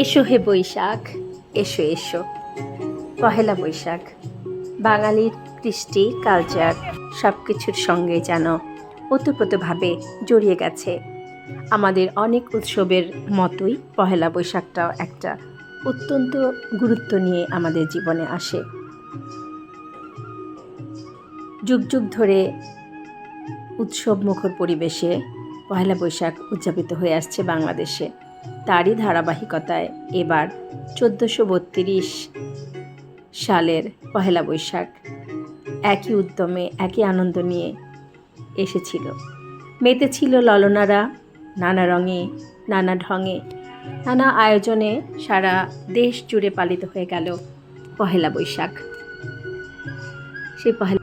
এসো হে বৈশাখ, এসো এসো। পহেলা বৈশাখ, বাঙালির কৃষ্টি কালচার সব কিছুর সঙ্গে যেন ওতপ্রোতভাবে জড়িয়ে গেছে। আমাদের অনেক উৎসবের মতোই পহেলা বৈশাখটাও একটা অত্যন্ত গুরুত্ব নিয়ে আমাদের জীবনে আসে। যুগ যুগ ধরে উৎসব মুখর পরিবেশে পহেলা বৈশাখ উদযাপিত হয়ে আসছে বাংলাদেশে। তারই ধারাবাহিকতায় এবার চোদ্দোশো বত্রিশ সালের পহেলা বৈশাখ। একই উদ্যমে, একই আনন্দ নিয়ে এসেছিল। মেতেছিল ললনারা, নানা রঙে, নানা ঢঙে, নানা আয়োজনে সারা দেশ জুড়ে পালিত হয়ে গেল পহেলা বৈশাখ। সেই পহেলা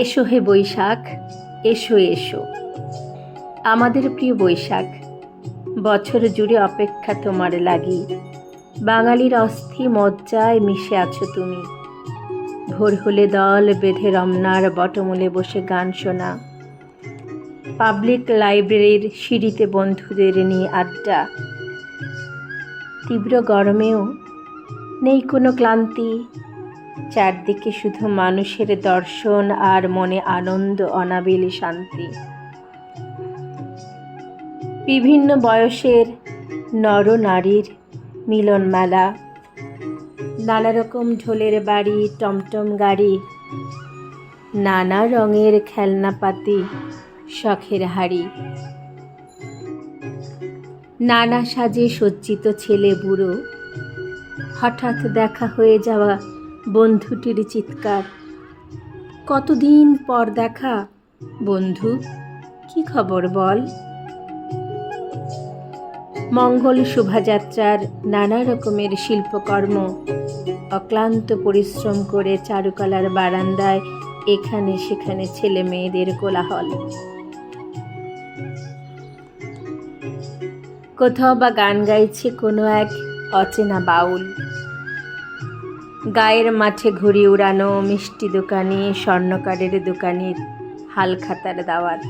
এসো হে বৈশাখ, এসো এসো। আমাদের প্রিয় বৈশাখ, বছর জুড়ে অপেক্ষা তোমার লাগি। বাঙালির অস্থি মজ্জায় মিশে আছো তুমি। ভোর হলে দল বেঁধে রমনার বটমূলে বসে গান শোনা। পাবলিক লাইব্রেরির সিঁড়িতে বন্ধুদের নিয়ে আড্ডা। তীব্র গরমেও নেই কোনো ক্লান্তি চারদিকে শুধু মানুষের দর্শন আর মনে আনন্দ, অনাবিল শান্তি। বিভিন্ন বয়সের নর নারীর মিলন মেলা নানা রকম ঢোলের বাড়ি, টমটম গাড়ি, নানা রঙের খেলনাপাতি, শখের হাড়ি। নানা সাজে সজ্জিত ছেলে বুড়ো, হঠাৎ দেখা হয়ে যাওয়া বন্ধুটির চিৎকার। কতদিন পর দেখা? বন্ধু, কি খবর বল? মঙ্গল শোভাযাত্রার নানা রকমের শিল্পকর্ম। অক্লান্ত পরিশ্রম করে চারুকলার বারান্দায় এখানে সেখানে ছেলে মেয়েদের কোলাহল। কোথাও বা গান গাইছে কোনো এক অচেনা বাউল। গায়ের মাঠে ঘুড়ি উড়ানো, মিষ্টি দোকানি, স্বর্ণকারের দোকানির হালখাতার দাওয়াত।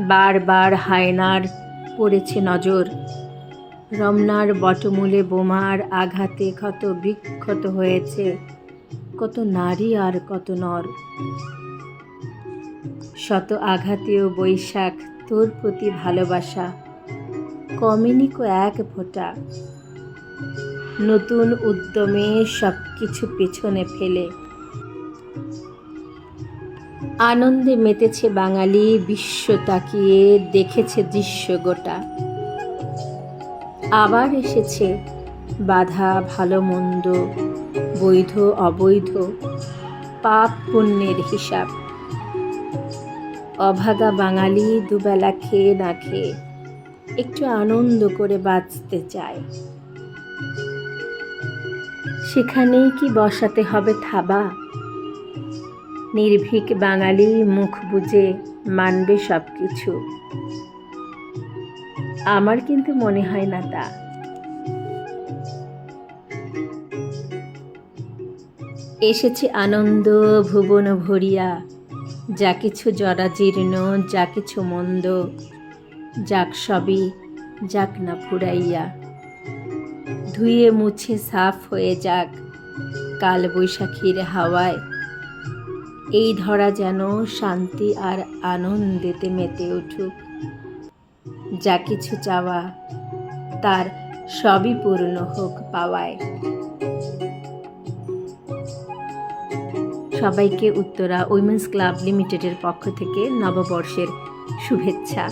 বারবার হায়নার পড়েছে নজর। রমনার বটমূলে বোমার আঘাতে ক্ষত বিক্ষত হয়েছে। কত নারী আর কত নর। শত আঘাতেও বৈশাখ তোর প্রতি ভালোবাসা। কমেনি কো এক ফোঁটা। নতুন উদ্যমে সব কিছু পেছনে ফেলে। আনন্দে মেতেছে বাঙালি, বিশ্ব তাকিয়ে দেখেছে দৃশ্য গোটা। আবার এসেছে বাধা, ভালো, মন্দ, বৈধ, অবৈধ, পাপ, পুণ্যের হিসাব। অভাগা বাঙালি দুবেলা খেয়ে না খেয়ে একটু আনন্দ করে বাঁচতে চায়। সেখানেই কি বসাতে হবে থাবা? নির্ভীক বাঙালি মুখ বুজে মানবে সব কিছু আমার কিন্তু মনে হয় না তা। এসেছে আনন্দ ভুবন ভরিয়া। যা কিছু জরাজীর্ণ যা কিছু মন্দ, যাক সবই, যাক না ফুরাইয়া। ধুয়ে মুছে সাফ হয়ে যাক কাল বৈশাখীর হাওয়ায়। এই ধরা যেন শান্তি আর আনন্দেতে মেতে উঠুক। যা কিছু চাওয়া তার সবই পূর্ণ হোক পাওয়ায়। সবাইকে উত্তরা উইমেন্স ক্লাব লিমিটেডের পক্ষ থেকে নববর্ষের শুভেচ্ছা।